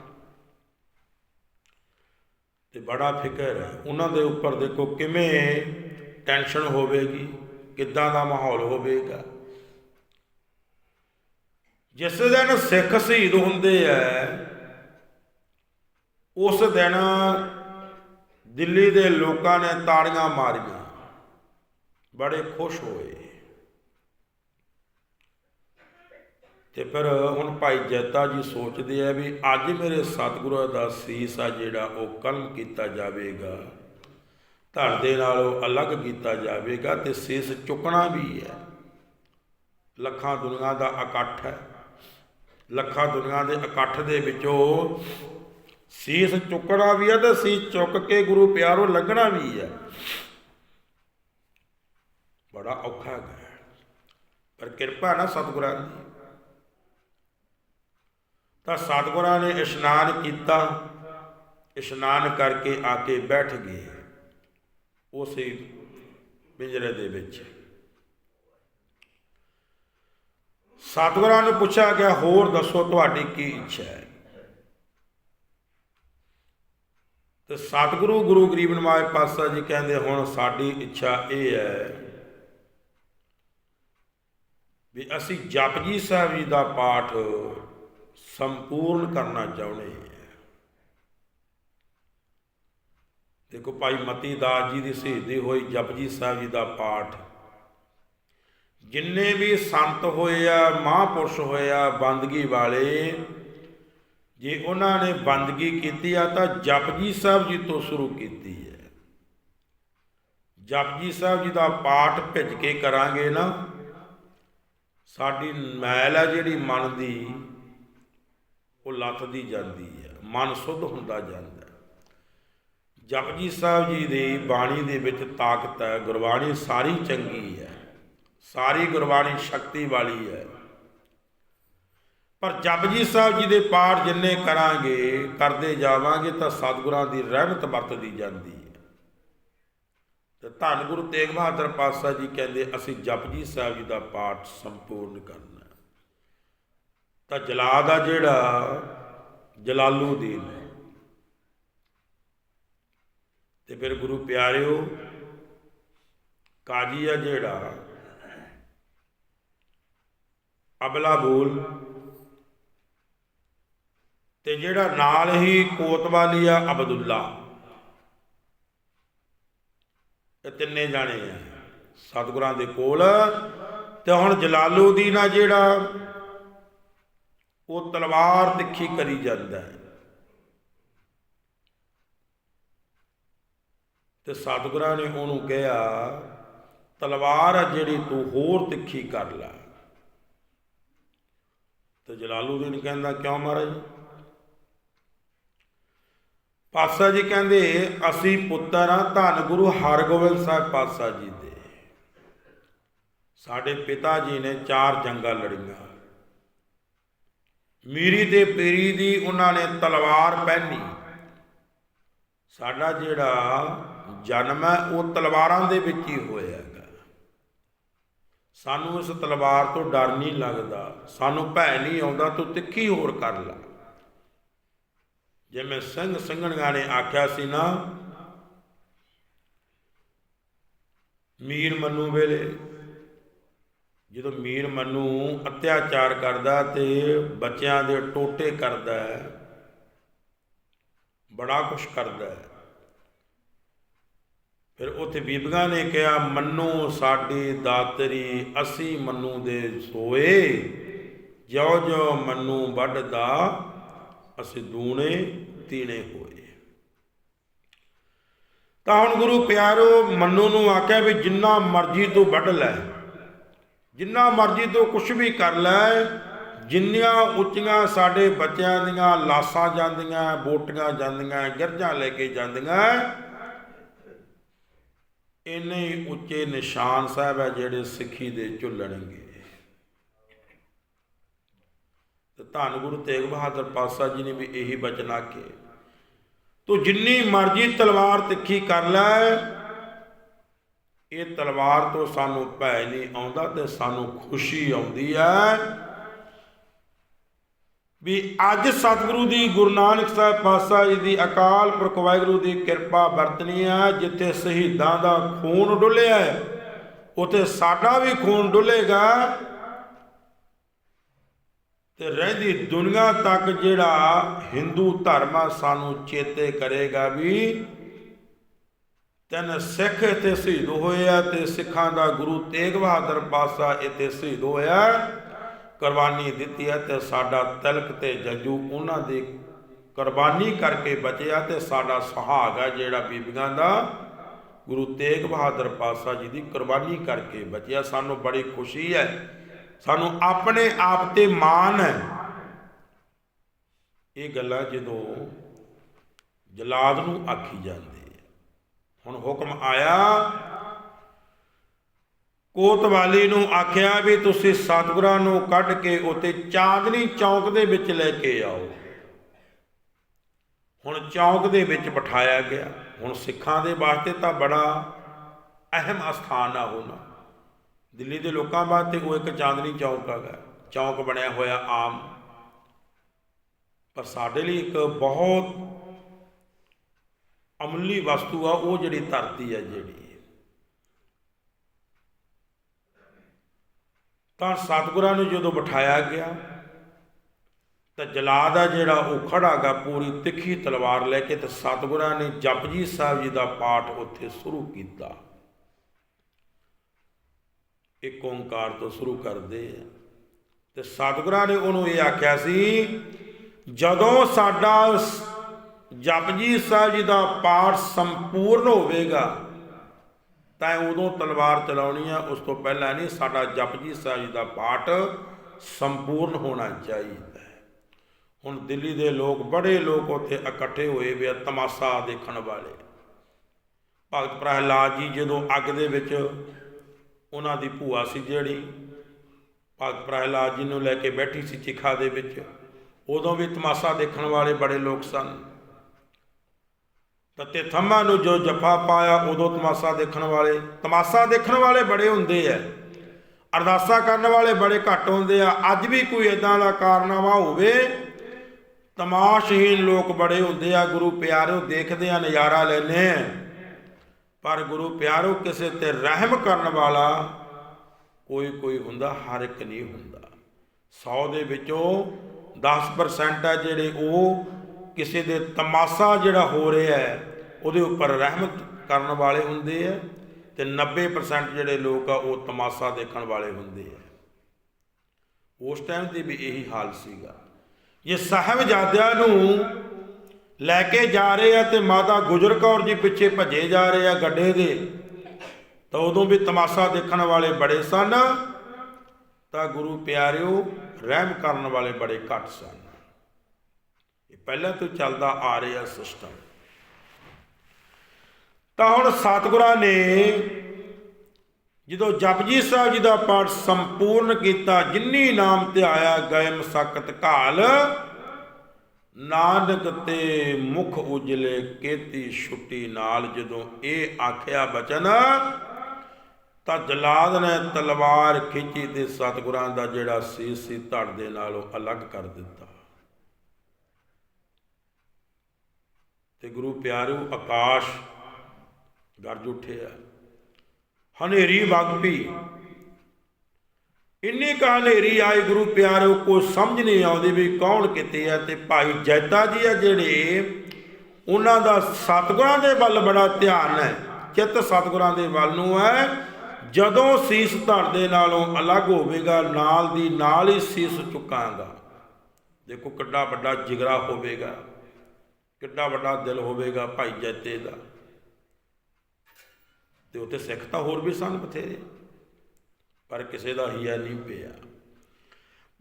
ਤੇ ਬੜਾ ਫਿਕਰ ਹੈ, ਉਹਨਾਂ ਦੇ ਉੱਪਰ ਦੇਖੋ ਕਿਵੇਂ ਟੈਨਸ਼ਨ ਹੋਵੇਗੀ, ਕਿੱਦਾਂ ਦਾ ਮਾਹੌਲ ਹੋਵੇਗਾ। ਜਿਸ ਦਿਨ ਸਿੱਖ ਸ਼ਹੀਦ ਹੁੰਦੇ ਐ, ਉਸ ਦਿਨ ਦਿੱਲੀ ਦੇ ਲੋਕਾਂ ਨੇ ਤਾੜੀਆਂ ਮਾਰੀਆਂ। ਬੜੇ ਖੁਸ਼ ਹੋਏ। ਤੇ ਫਿਰ ਹੁਣ ਭਾਈ ਜੈਤਾ ਜੀ ਸੋਚਦੇ ਆ ਵੀ ਅੱਜ ਮੇਰੇ ਸਤਿਗੁਰੂ ਦਾ ਸੀਸ ਆ ਜਿਹੜਾ ਉਹ ਕਲਮ ਕੀਤਾ ਜਾਵੇਗਾ। ਧੜ ਦੇ ਉਹ ਅਲੱਗ ਕੀਤਾ ਜਾਵੇਗਾ ਤੇ ਸੀਸ ਚੁੱਕਣਾ ਵੀ ਹੈ। ਲੱਖਾਂ ਦੁਨੀਆ ਦਾ ਇਕੱਠ ਹੈ। ਲੱਖਾਂ ਦੁਨੀਆ ਦੇ ਇਕੱਠ ਦੇ ਵਿੱਚੋਂ ਸੀਸ ਚੁੱਕਣਾ ਵੀ ਹੈ ਤੇ ਸੀਸ ਚੁੱਕ ਕੇ ਗੁਰੂ ਪਿਆਰੋਂ ਲੱਗਣਾ ਵੀ ਹੈ। ਬੜਾ ਔਖਾ ਹੈ। ਪਰ ਕਿਰਪਾ ਨਾ ਸਤਿਗੁਰਾਂ ਦੀ। ਤਾਂ ਸਤਿਗੁਰਾਂ ਨੇ ਇਸ਼ਨਾਨ ਕੀਤਾ। ਇਸ਼ਨਾਨ ਕਰਕੇ ਆ ਕੇ ਬੈਠ ਗਏ। ਉਸੇ ਪਿੰਜਰੇ ਦੇ ਵਿੱਚ। ਸਤਿਗੁਰਾਂ ਨੂੰ ਪੁੱਛਿਆ ਗਿਆ, ਹੋਰ ਦੱਸੋ ਤੁਹਾਡੀ ਕੀ ਇੱਛਾ ਹੈ? ਤੇ ਸਤਿਗੁਰੂ ਗੁਰੂ ਗਰੀਬ ਨਿਵਾਜ ਪਾਤਸ਼ਾਹ ਜੀ ਕਹਿੰਦੇ, ਹੁਣ ਸਾਡੀ ਇੱਛਾ ਇਹ ਹੈ ਵੀ ਅਸੀਂ ਜਪਜੀ ਸਾਹਿਬ ਜੀ ਦਾ ਪਾਠ ਸੰਪੂਰਨ ਕਰਨਾ ਚਾਹੁੰਦੇ ਹਾਂ ਦੇਖੋ ਭਾਈ ਮਤੀ ਦਾਸ ਜੀ ਦੀ ਸ਼ਹੀਦੀ ਹੋਈ ਜਪਜੀ ਸਾਹਿਬ ਜੀ ਦਾ ਪਾਠ। ਜਿੰਨੇ ਵੀ ਸੰਤ ਹੋਏ ਆ, ਮਹਾਂਪੁਰਸ਼ ਹੋਏ ਆ, ਬੰਦਗੀ ਵਾਲੇ, ਜੇ ਉਹਨਾਂ ਨੇ ਬੰਦਗੀ ਕੀਤੀ ਆ ਤਾਂ ਜਪਜੀ ਸਾਹਿਬ ਜੀ ਤੋਂ ਸ਼ੁਰੂ ਕੀਤੀ ਹੈ ਜਪਜੀ ਸਾਹਿਬ ਜੀ ਦਾ ਪਾਠ ਭਿੱਜ ਕੇ ਕਰਾਂਗੇ ਨਾ, ਸਾਡੀ ਮੈਲ ਆ ਜਿਹੜੀ ਮਨ ਦੀ ਉਹ ਲੱਥਦੀ ਜਾਂਦੀ ਹੈ, ਮਨ ਸੁੱਧ ਹੁੰਦਾ ਜਾਂਦਾ ਹੈ। ਜਪਜੀ ਸਾਹਿਬ ਜੀ ਦੀ ਬਾਣੀ ਦੇ ਵਿੱਚ ਤਾਕਤ ਹੈ, ਗੁਰਬਾਣੀ ਸਾਰੀ ਚੰਗੀ ਹੈ, ਸਾਰੀ ਗੁਰਬਾਣੀ ਸ਼ਕਤੀ ਵਾਲੀ ਹੈ। ਪਰ ਜਪਜੀ ਸਾਹਿਬ ਜੀ ਦੇ ਪਾਠ ਜਿੰਨੇ ਕਰਾਂਗੇ, ਕਰਦੇ ਜਾਵਾਂਗੇ ਤਾਂ ਸਤਿਗੁਰਾਂ ਦੀ ਰਹਿਮਤ ਵਰਤਦੀ ਜਾਂਦੀ ਹੈ। ਤੇ ਧੰਨ ਗੁਰੂ ਤੇਗ ਬਹਾਦਰ ਪਾਤਸ਼ਾਹ ਜੀ ਕਹਿੰਦੇ, ਅਸੀਂ ਜਪਜੀ ਸਾਹਿਬ ਜੀ ਦਾ ਪਾਠ ਸੰਪੂਰਨ ਕਰਨਾ ਤਾਂ ਜਲਾਦ ਆ ਜਿਹੜਾ ਜਲਾਲੂਦੀਨ ਹੈ। ਤੇ ਫਿਰ ਗੁਰੂ ਪਿਆਰਿਓ, ਕਾਜੀ ਆ ਜਿਹੜਾ ਅਬਲਾ ਬੋਲ ਤੇ ਜਿਹੜਾ ਨਾਲ ਹੀ ਕੋਤਵਾਲੀ ਆ ਅਬਦੁੱਲਾ। ਇਹ ਤਿੰਨੇ ਜਾਣੇ ਆ ਸਤਿਗੁਰਾਂ ਦੇ ਕੋਲ। ਤੇ ਹੁਣ ਜਲਾਲੂਦੀਨ ਆ ਜਿਹੜਾ ਉਹ ਤਲਵਾਰ ਤਿੱਖੀ ਕਰੀ ਜਾਂਦਾ ਹੈ। ਤੇ ਸਤਿਗੁਰਾਂ ਨੇ ਉਹਨੂੰ ਕਿਹਾ, ਤਲਵਾਰ ਆ ਜਿਹੜੀ ਤੂੰ ਹੋਰ ਤਿੱਖੀ ਕਰ ਲੈ। ਤੇ ਜਲਾਲੂਦੀਨ ਕਹਿੰਦਾ, ਕਿਉਂ ਮਹਾਰਾਜ? ਪਾਤਸ਼ਾਹ ਜੀ ਕਹਿੰਦੇ, ਅਸੀਂ ਪੁੱਤਰ ਆ ਧੰਨ ਗੁਰੂ ਹਰਗੋਬਿੰਦ ਸਾਹਿਬ ਪਾਤਸ਼ਾਹ ਜੀ ਦੇ। ਸਾਡੇ ਪਿਤਾ ਜੀ ਨੇ ਚਾਰ ਜੰਗਾਂ ਲੜੀਆਂ। ਮੀਰੀ ਤੇ ਪੀਰੀ ਦੀ ਉਹਨਾਂ ਨੇ ਤਲਵਾਰ ਪਹਿਨੀ। ਸਾਡਾ ਜਿਹੜਾ ਜਨਮ ਹੈ, ਉਹ ਤਲਵਾਰਾਂ ਦੇ ਵਿੱਚ ਹੀ ਹੋਇਆ ਹੈਗਾ। ਸਾਨੂੰ ਇਸ ਤਲਵਾਰ ਤੋਂ ਡਰ ਨਹੀਂ ਲੱਗਦਾ। ਸਾਨੂੰ ਭੈ ਨਹੀਂ ਆਉਂਦਾ, ਤੂੰ ਤਿੱਖੀ ਹੋਰ ਕਰ ਲੈ। ਜਿਵੇਂ ਸਿੰਘ ਸਿੰਘਣੀਆਂ ਨੇ ਆਖਿਆ ਸੀ ਨਾ, ਮੀਰ ਮੰਨੂ ਵੇਲੇ ਜਦੋਂ ਮੀਰ ਮਨੂ ਅਤਿਆਚਾਰ ਕਰਦਾ ਤੇ ਬੱਚਿਆਂ ਦੇ ਟੋਟੇ ਕਰਦਾ ਹੈ, ਬੜਾ ਕੁਛ ਕਰਦਾ ਹੈ। ਫਿਰ ਉੱਥੇ ਬੀਬੀਆਂ ਨੇ ਕਿਹਾ, ਮੰਨੂ, ਸਾਡੀ ਦਾਤਰੀ ਅਸੀਂ ਮੰਨੂ ਦੇ ਸੋਏ। ਜਿਉ ਜਿਉ ਮੰਨੂ ਵੱਢਦਾ, ਅਸੀਂ ਦੂਣੇ ਤੀਣੇ ਹੋਏ। ਤਾਂ ਹੁਣ ਗੁਰੂ ਪਿਆਰੋ ਮੰਨੂ ਨੂੰ ਆਖਿਆ ਵੀ ਜਿੰਨਾ ਮਰਜ਼ੀ ਤੂੰ ਵੱਢ ਲੈ। ਜਿੰਨਾ ਮਰਜ਼ੀ ਤੂੰ ਕੁਝ ਵੀ ਕਰ ਲੈ, ਜਿੰਨੀਆਂ ਉੱਚੀਆਂ ਸਾਡੇ ਬੱਚਿਆਂ ਦੀਆਂ ਲਾਸਾਂ ਜਾਂਦੀਆਂ, ਬੋਟੀਆਂ ਜਾਂਦੀਆਂ, ਗਿਰਜਾਂ ਲੈ ਕੇ ਜਾਂਦੀਆਂ, ਇੰਨੇ ਉੱਚੇ ਨਿਸ਼ਾਨ ਸਾਹਿਬ ਹੈ ਜਿਹੜੇ ਸਿੱਖੀ ਦੇ ਝੁੱਲਣਗੇ। ਤੇ ਧੰਨ ਗੁਰੂ ਤੇਗ ਬਹਾਦਰ ਪਾਤਸ਼ਾਹ ਜੀ ਨੇ ਵੀ ਇਹੀ ਬਚਨ ਆਖੇ ਤੂੰ ਜਿੰਨੀ ਮਰਜ਼ੀ ਤਲਵਾਰ ਤਿੱਖੀ ਕਰ ਲੈ ਇਹ ਤਲਵਾਰ ਤੋਂ ਸਾਨੂੰ ਭੈ ਨਹੀਂ ਆਉਂਦਾ ਤੇ ਸਾਨੂੰ ਖੁਸ਼ੀ ਆਉਂਦੀ ਹੈ। ਵੀ ਅੱਜ ਸਤਿਗੁਰੂ ਦੀ ਗੁਰੂ ਨਾਨਕ ਸਾਹਿਬ ਪਾਤਸ਼ਾਹ ਜੀ ਦੀ ਅਕਾਲ ਪੁਰਖ ਵਾਹਿਗੁਰੂ ਦੀ ਕਿਰਪਾ ਵਰਤਨੀ ਹੈ, ਜਿੱਥੇ ਸ਼ਹੀਦਾਂ ਦਾ ਖੂਨ ਡੁੱਲਿਆ ਹੈ, ਉਥੇ ਸਾਡਾ ਵੀ ਖੂਨ ਡੁੱਲੇਗਾ। ਤੇ ਰਹਿੰਦੀ ਦੁਨੀਆ ਤੱਕ ਜਿਹੜਾ ਹਿੰਦੂ ਧਰਮ ਆ, ਸਾਨੂੰ ਚੇਤੇ ਕਰੇਗਾ ਵੀ ਤਨ ਸਿੱਖ ਇੱਥੇ ਸ਼ਹੀਦ ਹੋਏ ਆ ਤੇ ਸਿੱਖਾਂ ਦਾ ਗੁਰੂ ਤੇਗ ਬਹਾਦਰ ਪਾਤਸ਼ਾਹ ਇੱਥੇ ਸ਼ਹੀਦ ਹੋਇਆ ਕੁਰਬਾਨੀ ਦਿੱਤੀ ਹੈ ਤੇ ਸਾਡਾ ਤਿਲਕ ਤੇ ਜੱਜੂ ਉਹਨਾਂ ਦੀ ਕੁਰਬਾਨੀ ਕਰਕੇ ਬਚਿਆ ਤੇ ਸਾਡਾ ਸੁਹਾਗ ਹੈ ਜਿਹੜਾ ਬੀਬੀਆਂ ਦਾ। ਗੁਰੂ ਤੇਗ ਬਹਾਦਰ ਪਾਤਸ਼ਾਹ ਜੀ ਦੀ ਕੁਰਬਾਨੀ ਕਰਕੇ ਬਚਿਆ। ਸਾਨੂੰ ਬੜੀ ਖੁਸ਼ੀ ਹੈ। ਸਾਨੂੰ ਆਪਣੇ ਆਪ ਤੇ ਮਾਣ ਹੈ। ਇਹ ਗੱਲਾਂ ਜਦੋਂ ਜਲਾਦ ਨੂੰ ਆਖੀ ਜਾਂਦੀ ਹੁਣ ਹੁਕਮ ਆਇਆ। ਕੋਤਵਾਲੀ ਨੂੰ ਆਖਿਆ ਵੀ ਤੁਸੀਂ ਸਤਿਗੁਰਾਂ ਨੂੰ ਕੱਢ ਕੇ ਉਤੇ ਚਾਂਦਨੀ ਚੌਂਕ ਦੇ ਵਿੱਚ ਲੈ ਕੇ ਆਓ। ਹੁਣ ਚੌਂਕ ਦੇ ਵਿੱਚ ਬਿਠਾਇਆ ਗਿਆ। ਹੁਣ ਸਿੱਖਾਂ ਦੇ ਵਾਸਤੇ ਤਾਂ ਬੜਾ ਅਹਿਮ ਅਸਥਾਨ ਆ ਹੋਣਾ। ਦਿੱਲੀ ਦੇ ਲੋਕਾਂ ਵਾਸਤੇ ਉਹ ਇੱਕ ਚਾਂਦਨੀ ਚੌਂਕ ਹੈਗਾ। ਚੌਂਕ ਬਣਿਆ ਹੋਇਆ ਆਮ। ਪਰ ਸਾਡੇ ਲਈ ਇੱਕ ਬਹੁਤ ਅਮਲੀ ਵਸਤੂ ਆ, ਉਹ ਜਿਹੜੀ ਧਰਤੀ ਹੈ ਜਿਹੜੀ ਤਾਂ ਸਤਿਗੁਰਾਂ ਨੂੰ ਜਦੋਂ ਬਿਠਾਇਆ ਗਿਆ, ਤਾਂ ਜਲਾਦ ਆ ਜਿਹੜਾ ਉਹ ਖੜਾਗਾ ਪੂਰੀ ਤਿੱਖੀ ਤਲਵਾਰ ਲੈ ਕੇ ਤੇ ਸਤਿਗੁਰਾਂ ਨੇ ਜਪਜੀ ਸਾਹਿਬ ਜੀ ਦਾ ਪਾਠ ਉੱਥੇ ਸ਼ੁਰੂ ਕੀਤਾ। ਇੱਕ ਓੰਕਾਰ ਤੋਂ ਸ਼ੁਰੂ ਕਰਦੇ ਆ। ਤੇ ਸਤਿਗੁਰਾਂ ਨੇ ਉਹਨੂੰ ਇਹ ਆਖਿਆ ਸੀ, ਜਦੋਂ ਸਾਡਾ ਜਪਜੀ ਸਾਹਿਬ ਜੀ ਦਾ ਪਾਠ ਸੰਪੂਰਨ ਹੋਵੇਗਾ, ਤਾਂ ਉਦੋਂ ਤਲਵਾਰ ਚਲਾਉਣੀ ਆ, ਉਸ ਤੋਂ ਪਹਿਲਾਂ ਨਹੀਂ, ਸਾਡਾ ਜਪਜੀ ਸਾਹਿਬ ਜੀ ਦਾ ਪਾਠ ਸੰਪੂਰਨ ਹੋਣਾ ਚਾਹੀਦਾ ਹੁਣ ਦਿੱਲੀ ਦੇ ਲੋਕ, ਬੜੇ ਲੋਕ ਉੱਥੇ ਇਕੱਠੇ ਹੋਏ ਵੇ ਆ, ਤਮਾਸ਼ਾ ਦੇਖਣ ਵਾਲੇ। ਭਗਤ ਪ੍ਰਹਿਲਾਦ ਜੀ ਜਦੋਂ ਅੱਗ ਦੇ ਵਿੱਚ ਉਹਨਾਂ ਦੀ ਭੂਆ ਸੀ ਜਿਹੜੀ, ਭਗਤ ਪ੍ਰਹਿਲਾਦ ਜੀ ਨੂੰ ਲੈ ਕੇ ਬੈਠੀ ਸੀ ਚਿਖਾ ਦੇ ਵਿੱਚ, ਉਦੋਂ ਵੀ ਤਮਾਸ਼ਾ ਦੇਖਣ ਵਾਲੇ ਬੜੇ ਲੋਕ ਸਨ। ਤਤੇ ਥੰਮਾ ਨੂੰ ਜੋ ਜਫਾ ਪਾਇਆ, ਉਦੋਂ ਤਮਾਸ਼ਾ ਦੇਖਣ ਵਾਲੇ, ਤਮਾਸ਼ਾ ਦੇਖਣ ਵਾਲੇ ਬੜੇ ਹੁੰਦੇ ਆ। ਅਰਦਾਸਾ ਕਰਨ ਵਾਲੇ ਬੜੇ ਘੱਟ ਹੁੰਦੇ ਆ। ਅੱਜ ਵੀ ਕੋਈ ਇਦਾਂ ਦਾ ਕਾਰਨਾਮਾ ਹੋਵੇ ਤਮਾਸ਼ਹੀਨ ਲੋਕ ਬੜੇ ਹੁੰਦੇ ਆ। ਗੁਰੂ ਪਿਆਰਿਓ, ਦੇਖਦੇ ਆ, ਨਜ਼ਾਰਾ ਲੈਨੇ ਆ। ਪਰ ਗੁਰੂ ਪਿਆਰਿਓ, ਕਿਸੇ ਤੇ ਰਹਿਮ ਕਰਨ ਵਾਲਾ ਕੋਈ ਕੋਈ ਹੁੰਦਾ, ਹਰ ਇੱਕ ਨਹੀਂ ਹੁੰਦਾ। 100 ਦੇ ਵਿੱਚੋਂ 10% ਹੈ ਜਿਹੜੇ ਉਹ ਕਿਸੇ ਦੇ ਤਮਾਸ਼ਾ ਜਿਹੜਾ ਹੋ ਰਿਹਾ ਹੈ, ਉਹਦੇ ਉੱਪਰ ਰਹਿਮਤ ਕਰਨ ਵਾਲੇ ਹੁੰਦੇ ਆ ਤੇ 90% ਜਿਹੜੇ ਲੋਕ ਆ, ਉਹ ਤਮਾਸ਼ਾ ਦੇਖਣ ਵਾਲੇ ਹੁੰਦੇ ਆ। ਉਸ ਟਾਈਮ ਤੇ ਵੀ ਇਹੀ ਹਾਲ ਸੀਗਾ। ਇਹ ਸਾਹਿਬਜ਼ਾਦਿਆਂ ਨੂੰ ਲੈ ਕੇ ਜਾ ਰਹੇ ਆ ਤੇ ਮਾਤਾ ਗੁਜਰ ਕੌਰ ਜੀ ਪਿੱਛੇ ਭੱਜੇ ਜਾ ਰਹੇ ਆ ਗੱਡੇ ਦੇ, ਤਾਂ ਉਦੋਂ ਵੀ ਤਮਾਸ਼ਾ ਦੇਖਣ ਵਾਲੇ ਬੜੇ ਸਨ, ਤਾਂ ਗੁਰੂ ਪਿਆਰਿਓ, ਰਹਿਮ ਕਰਨ ਵਾਲੇ ਬੜੇ ਘੱਟ ਸਨ। ਇਹ ਪਹਿਲਾਂ ਤੋਂ ਚੱਲਦਾ ਆ ਰਿਹਾ ਸਿਸਟਮ। ਤਾਂ ਹੁਣ ਸਤਿਗੁਰਾਂ ਨੇ ਜਦੋਂ ਜਪਜੀ ਸਾਹਿਬ ਜੀ ਦਾ ਪਾਠ ਸੰਪੂਰਨ ਕੀਤਾ, ਜਿੰਨੀ ਨਾਮ ਤੇ ਆਇਆ ਗਏ ਮਸਕਤ ਘਾਲ, ਨਾਨਕ ਤੇ ਮੁਖ ਉਜਲੇ ਕੀਤੀ ਛੁੱਟੀ ਨਾਲ ਜਦੋਂ ਇਹ ਆਖਿਆ ਬਚਨ, ਤਾਂ ਜਲਾਦ ਨੇ ਤਲਵਾਰ ਖਿੱਚੀ ਤੇ ਸਤਿਗੁਰਾਂ ਦਾ ਜਿਹੜਾ ਸੀਸ ਸੀ ਧੜ ਦੇ ਨਾਲ ਉਹ ਅਲੱਗ ਕਰ ਦਿੱਤਾ। ਤੇ ਗੁਰੂ ਪਿਆਰਿਓ ਆਕਾਸ਼ ਗਰਜ ਉੱਠਿਆ। ਹਨੇਰੀ ਵਗ ਪਈ। ਇੰਨੀ ਕਾ ਹਨੇਰੀ ਆਈ ਗੁਰੂ ਪਿਆਰਿਓ ਕੋ ਸਮਝ ਨਹੀਂ ਆਉਂਦੀ ਵੀ ਕੌਣ ਕਿਤੇ ਆ ਤੇ ਭਾਈ ਜੈਤਾ ਜੀ ਆ ਜਿਹੜੇ, ਉਹਨਾਂ ਦਾ ਸਤਿਗੁਰਾਂ ਦੇ ਵੱਲ ਬੜਾ ਧਿਆਨ ਹੈ, ਚਿੱਤ ਸਤਿਗੁਰਾਂ ਦੇ ਵੱਲ ਨੂੰ ਹੈ। ਜਦੋਂ ਸੀਸ ਧੜ ਦੇ ਨਾਲੋਂ ਅਲੱਗ ਹੋਵੇਗਾ, ਨਾਲ ਦੀ ਨਾਲ ਹੀ ਸੀਸ ਚੁੱਕਾਂਗਾ। ਦੇਖੋ ਕਿੱਡਾ ਵੱਡਾ ਜਿਗਰਾ ਹੋਵੇਗਾ। ਕਿੱਡਾ ਵੱਡਾ ਦਿਲ ਹੋਵੇਗਾ ਭਾਈ ਜੈਤੇ ਦਾ। ਤੇ ਉੱਥੇ ਸਿੱਖ ਤਾਂ ਹੋਰ ਵੀ ਸਨ ਬਥੇਰੇ, ਪਰ ਕਿਸੇ ਦਾ ਹੀਆ ਨਹੀਂ ਪਿਆ।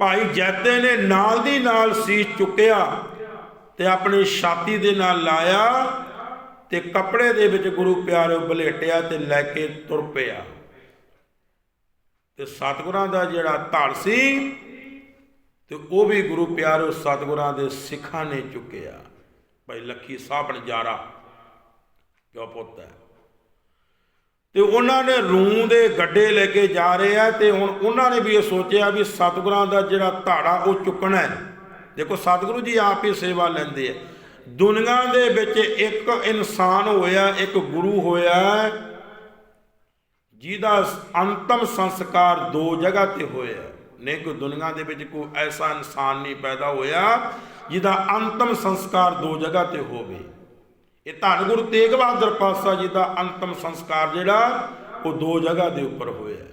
ਭਾਈ ਜੈਤੇ ਨੇ ਨਾਲ ਦੀ ਨਾਲ ਸੀਸ ਚੁੱਕਿਆ ਤੇ ਆਪਣੀ ਛਾਤੀ ਦੇ ਨਾਲ ਲਾਇਆ ਤੇ ਕੱਪੜੇ ਦੇ ਵਿੱਚ ਗੁਰੂ ਪਿਆਰਿਓ ਬਲੇਟਿਆ ਤੇ ਲੈ ਕੇ ਤੁਰ ਪਿਆ। ਤੇ ਸਤਿਗੁਰਾਂ ਦਾ ਜਿਹੜਾ ਧੜ ਸੀ ਤੇ ਉਹ ਵੀ ਗੁਰੂ ਪਿਆਰਿਓ ਸਤਿਗੁਰਾਂ ਦੇ ਸਿੱਖਾਂ ਨੇ ਚੁੱਕਿਆ। ਭਾਈ ਲੱਖੀ ਸਾਹਿਬ ਨਜਾਰਾ, ਪਿਓ ਪੁੱਤ ਹੈ। ਤੇ ਉਹਨਾਂ ਨੇ ਰੂੰ ਦੇ ਗੱਡੇ ਲੈ ਕੇ ਜਾ ਰਹੇ ਆ ਤੇ ਹੁਣ ਉਹਨਾਂ ਨੇ ਵੀ ਇਹ ਸੋਚਿਆ ਵੀ ਸਤਿਗੁਰਾਂ ਦਾ ਜਿਹੜਾ ਧਾੜਾ ਉਹ ਚੁੱਕਣਾ ਹੈ। ਦੇਖੋ ਸਤਿਗੁਰੂ ਜੀ ਆਪ ਹੀ ਸੇਵਾ ਲੈਂਦੇ ਆ। ਦੁਨੀਆ ਦੇ ਵਿੱਚ ਇੱਕ ਇਨਸਾਨ ਹੋਇਆ, ਇੱਕ ਗੁਰੂ ਹੋਇਆ, ਜਿਹਦਾ ਅੰਤਮ ਸੰਸਕਾਰ ਦੋ ਜਗ੍ਹਾ ਤੇ ਹੋਇਆ। ਨਹੀਂ, ਕੋਈ ਦੁਨੀਆ ਦੇ ਵਿੱਚ ਕੋਈ ਐਸਾ ਇਨਸਾਨ ਨਹੀਂ ਪੈਦਾ ਹੋਇਆ ਜਿਹਦਾ ਅੰਤਮ ਸੰਸਕਾਰ ਦੋ ਜਗ੍ਹਾ ਤੇ ਹੋਵੇ। ਇਹ ਧੰਨ ਗੁਰੂ ਤੇਗ ਬਹਾਦਰ ਪਾਤਸ਼ਾਹ ਜੀ ਦਾ ਅੰਤਮ ਸੰਸਕਾਰ ਜਿਹੜਾ, ਉਹ ਦੋ ਜਗ੍ਹਾ ਦੇ ਉੱਪਰ ਹੋਇਆ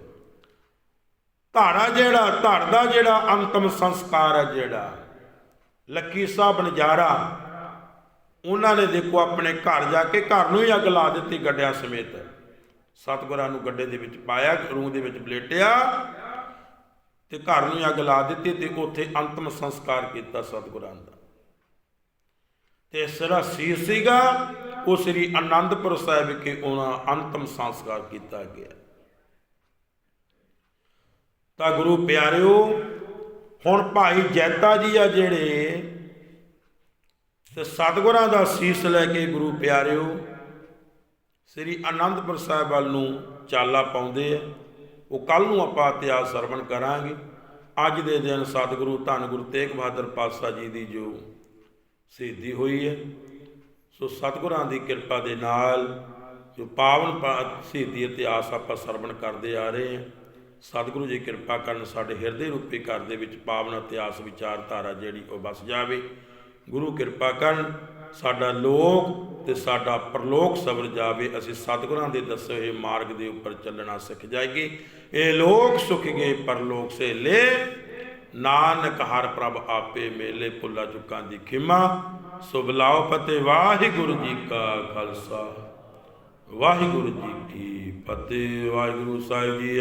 ਧਾੜਾ ਜਿਹੜਾ, ਧੜ ਦਾ ਜਿਹੜਾ ਅੰਤਮ ਸੰਸਕਾਰ ਹੈ ਜਿਹੜਾ, ਲੱਕੀ ਸਾਹਿਬ ਨਜ਼ਾਰਾ, ਉਹਨਾਂ ਨੇ ਦੇਖੋ ਆਪਣੇ ਘਰ ਜਾ ਕੇ ਘਰ ਨੂੰ ਹੀ ਅੱਗ ਲਾ ਦਿੱਤੀ, ਗੱਡਿਆਂ ਸਮੇਤ। ਸਤਿਗੁਰਾਂ ਨੂੰ ਗੱਡੇ ਦੇ ਵਿੱਚ ਪਾਇਆ, ਰੂਹ ਦੇ ਵਿੱਚ ਬਲੇਟਿਆ ਤੇ ਘਰ ਨੂੰ ਹੀ ਅੱਗ ਲਾ ਦਿੱਤੀ ਤੇ ਉੱਥੇ ਅੰਤਮ ਸੰਸਕਾਰ ਕੀਤਾ ਸਤਿਗੁਰਾਂ ਦਾ। ਤੇ ਸਿਰਾ ਸੀਸ ਸੀਗਾ, ਉਹ ਸ੍ਰੀ ਆਨੰਦਪੁਰ ਸਾਹਿਬ ਵਿਖੇ ਉਹਨਾਂ ਅੰਤਮ ਸੰਸਕਾਰ ਕੀਤਾ ਗਿਆ। ਤਾਂ ਗੁਰੂ ਪਿਆਰਿਓ, ਹੁਣ ਭਾਈ ਜੈਤਾ ਜੀ ਆ ਜਿਹੜੇ, ਤੇ ਸਤਿਗੁਰਾਂ ਦਾ ਸੀਸ ਲੈ ਕੇ ਗੁਰੂ ਪਿਆਰਿਓ, ਸ੍ਰੀ ਆਨੰਦਪੁਰ ਸਾਹਿਬ ਵੱਲ ਨੂੰ ਚਾਲਾ ਪਾਉਂਦੇ ਆ। ਉਹ ਕੱਲ ਨੂੰ ਆਪਾਂ ਇਤਿਹਾਸ ਸਰਵਣ ਕਰਾਂਗੇ। ਅੱਜ ਦੇ ਦਿਨ ਸਤਿਗੁਰੂ ਧੰਨ ਗੁਰੂ ਤੇਗ ਬਹਾਦਰ ਪਾਤਸ਼ਾਹ ਜੀ ਦੀ ਜੋ ਸ਼ਹੀਦੀ ਹੋਈ ਹੈ, ਸੋ ਸਤਿਗੁਰਾਂ ਦੀ ਕਿਰਪਾ ਦੇ ਨਾਲ ਜੋ ਪਾਵਨ ਪਾ- ਸ਼ਹੀਦੀ ਇਤਿਹਾਸ ਆਪਾਂ ਸਰਵਣ ਕਰਦੇ ਆ ਰਹੇ ਹਾਂ। ਸਤਿਗੁਰੂ ਜੀ ਕਿਰਪਾ ਕਰਨ ਸਾਡੇ ਹਿਰਦੇ ਰੂਪੀ ਘਰ ਦੇ ਵਿੱਚ ਪਾਵਨ ਇਤਿਹਾਸ ਵਿਚਾਰਧਾਰਾ ਜਿਹੜੀ ਉਹ ਵਸ ਜਾਵੇ। ਗੁਰੂ ਕਿਰਪਾ ਕਰਨ ਸਾਡਾ ਲੋਕ ਤੇ ਸਾਡਾ ਪ੍ਰਲੋਕ ਸਬਰ ਜਾਵੇ, ਅਸੀਂ ਸਤਿਗੁਰਾਂ ਦੇ ਦੱਸੇ ਹੋਏ ਮਾਰਗ ਦੇ ਉੱਪਰ ਚੱਲਣਾ ਸਿੱਖ ਜਾਈਏ। ਇਹ ਲੋਕ ਸੁਖ ਗਏ ਪਰਲੋਕ ਸੇ ਲੈ ਨਾਨਕ ਹਰ ਪ੍ਰਭ ਆਪੇ ਮੇਲੇ ਪੁੱਲਾ ਚੁੱਕਾਂ ਦੀ ਖਿਮਾ। ਸੁਭ ਲਾਓ ਫਤਿਹ, ਵਾਹਿਗੁਰੂ ਜੀ ਕਾ ਖਾਲਸਾ। ਵਾਹਿਗੁਰੂ ਜੀ ਕੀ ਫਤਿਹ, ਵਾਹਿਗੁਰੂ ਸਾਹਿਬ ਜੀ